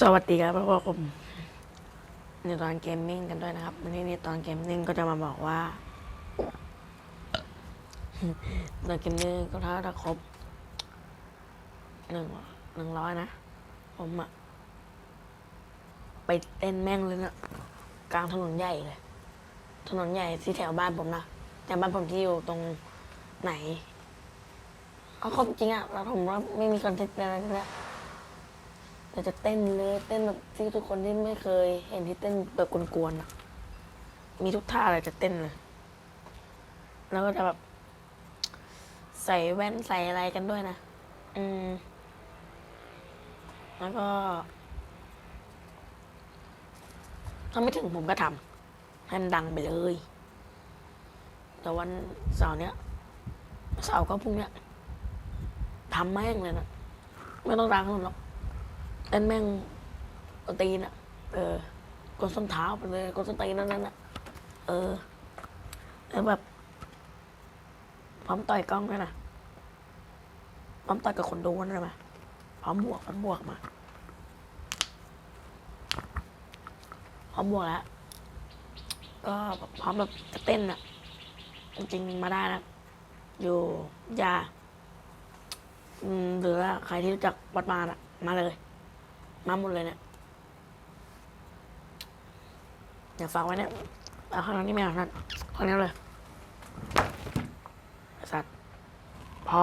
สวัสดีครับพวกผมในตอนเกมมิ่งกันด้วยนะครับ วันนี้ในตอนเกมมิ่งก็จะมาบอกว่าตอนเกมมิ่งก็ถ้าถ้าครบหนึ่งหนึ่งร้อยนะ ผมอะไปเต้นแม่งเลยนะกลางถนนใหญ่เลย ถนนใหญ่ที่แถวบ้านผมนะแต่บ้านผมที่อยู่ตรงไหนเอาครบจริงอะแล้วผมว่าไม่มีคอนเทนต์อะไรเลย แต่จะเต้นเลยเต้นแบบที่ทุกคนที่ไม่เคย เห็นที่เต้นแบบกวนๆอะมีทุกท่าเลยจะเต้นเลย แล้วก็จะแบบ ใส่แว่นใส่อะไรกันด้วยนะ อืม แล้วก็ถ้าไม่ถึงผมก็ทำให้มันดังไปเลย แต่วันเสาร์เนี้ยเสาร์ก็พรุ่งเนี้ยทำแม่งเลยนะ ไม่ต้องดังหรอก เต้นแม่งกวนตีนอะเออกดส้นเท้าไปเลยกดส้นตีนนั่นนั่นอะเออแล้วแบบพร้อมต่อยกล้องด้วยนะพร้อมต่อยกับคนดูด้วยไหมพร้อมบวกพร้อมบวกมาพร้อมบวกแล้วก็พร้อมแบบจะเต้นอะจริงๆมาได้นะอยู่ยาอืมหรือว่าใครที่รู้จักวัดมาอะมาเลย มาหมดเลยเนี่ยอย่าฝากไว้เนี่ยเอาข้างนั้นนี่ไม่เอาข้างนั้นข้างนี้เลยสัตว์พอ